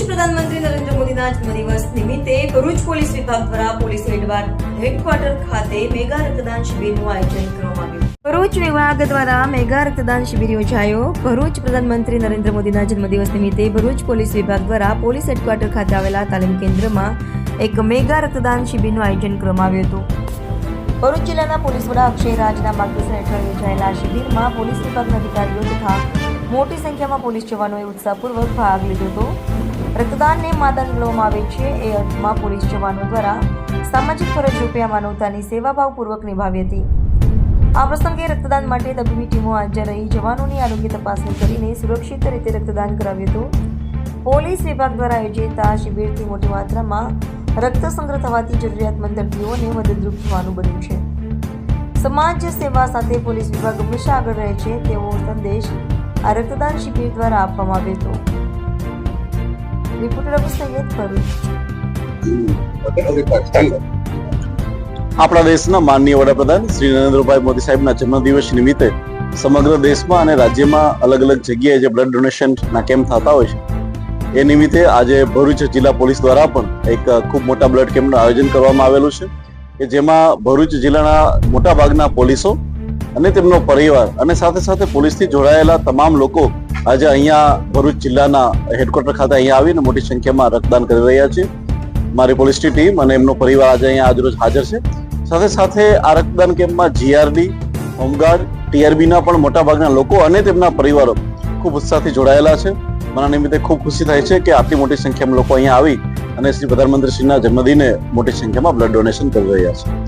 ભરૂચ પ્રધાનમંત્રી નરેન્દ્ર મોદીના જન્મદિવસ નિમિત્તે ભરૂચ પોલીસ વિભાગ દ્વારા પોલીસ હેડક્વાર્ટર ખાતે મેગા રક્તદાન શિબિરનું આયોજન કરવામાં આવ્યું. ભરૂચ વિભાગ દ્વારા મેગા રક્તદાન શિબિર યોજાયો. ભરૂચ પ્રધાનમંત્રી નરેન્દ્ર મોદીના જન્મદિવસ નિમિત્તે ભરૂચ પોલીસ વિભાગ દ્વારા પોલીસ હેડક્વાર્ટર ખાતે આવેલા તાલીમ કેન્દ્રમાં એક મેગા રક્તદાન શિબિરનું આયોજન કરવામાં આવ્યું હતું. ભરૂચ જિલ્લાના પોલીસ વડા અક્ષય રાજના માર્ગદર્શન હેઠળ યોજાયેલા શિબિરમાં પોલીસ વિભાગના અધિકારીઓ તથા મોટી સંખ્યામાં પોલીસ જવાનોએ ઉત્સાહપૂર્વક ભાગ લીધો હતો. રક્તદાનને માદન લેવામાં આવે છે. એ અર્થમાં પોલીસ જવાનો દ્વારા સામાજિક ફરજ રૂપે આ માનવતાની સેવાભાવપૂર્વક નિભાવી હતી. આ પ્રસંગે રક્તદાન માટે તબીબી ટીમો હાજર રહી. જવાનોની આરોગ્ય તપાસણી કરીને સુરક્ષિત રીતે રક્તદાન કરાવ્યું હતું. પોલીસ વિભાગ દ્વારા આયોજિત આ શિબિરથી મોટી માત્રામાં રક્ત સંગ્રહ થવાથી જરૂરિયાતમંદ દર્દીઓને મદદરૂપ થવાનું બન્યું છે. સમાજ સેવા સાથે પોલીસ વિભાગ હંમેશા આગળ રહે છે. તેવો સંદેશ આ રક્તદાન શિબિર દ્વારા આપવામાં આવ્યો હતો. આપણા દેશના માનનીય વડાપ્રધાન શ્રી નરેન્દ્રભાઈ મોદી સાહેબના જન્મદિવસ નિમિત્તે સમગ્ર દેશમાં અને રાજ્યમાં અલગ અલગ જગ્યાએ જે બ્લડ ડોનેશનના કેમ્પ થતા હોય છે એ નિમિત્તે આજે ભરૂચ જિલ્લા પોલીસ દ્વારા પણ એક ખૂબ મોટા બ્લડ કેમ્પનું આયોજન કરવામાં આવેલું છે કે જેમાં ભરૂચ જિલ્લાના મોટા ભાગના પોલીસો અને તેમનો પરિવાર અને સાથે સાથે પોલીસથી જોડાયેલા તમામ લોકો આજે અહીંયા ભરૂચ જિલ્લાના હેડક્વાર્ટર ખાતે અહીંયા આવીને મોટી સંખ્યામાં રક્તદાન કરી રહ્યા છે મારી પોલીસની ટીમ અને એમનો પરિવાર આજે અહીંયા આજરોજ હાજર છે. સાથે સાથે આ રક્તદાન કેમ્પમાં જીઆરડી હોમગાર્ડ ટીઆરબીના પણ મોટાભાગના લોકો અને તેમના પરિવારો ખૂબ ઉત્સાહથી જોડાયેલા છે. મને નિમિત્તે ખૂબ ખુશી થાય છે કે આટલી મોટી સંખ્યામાં લોકો અહીંયા આવી અને શ્રી પ્રધાનમંત્રીશ્રીના જન્મદિને મોટી સંખ્યામાં બ્લડ ડોનેશન કરી રહ્યા છે.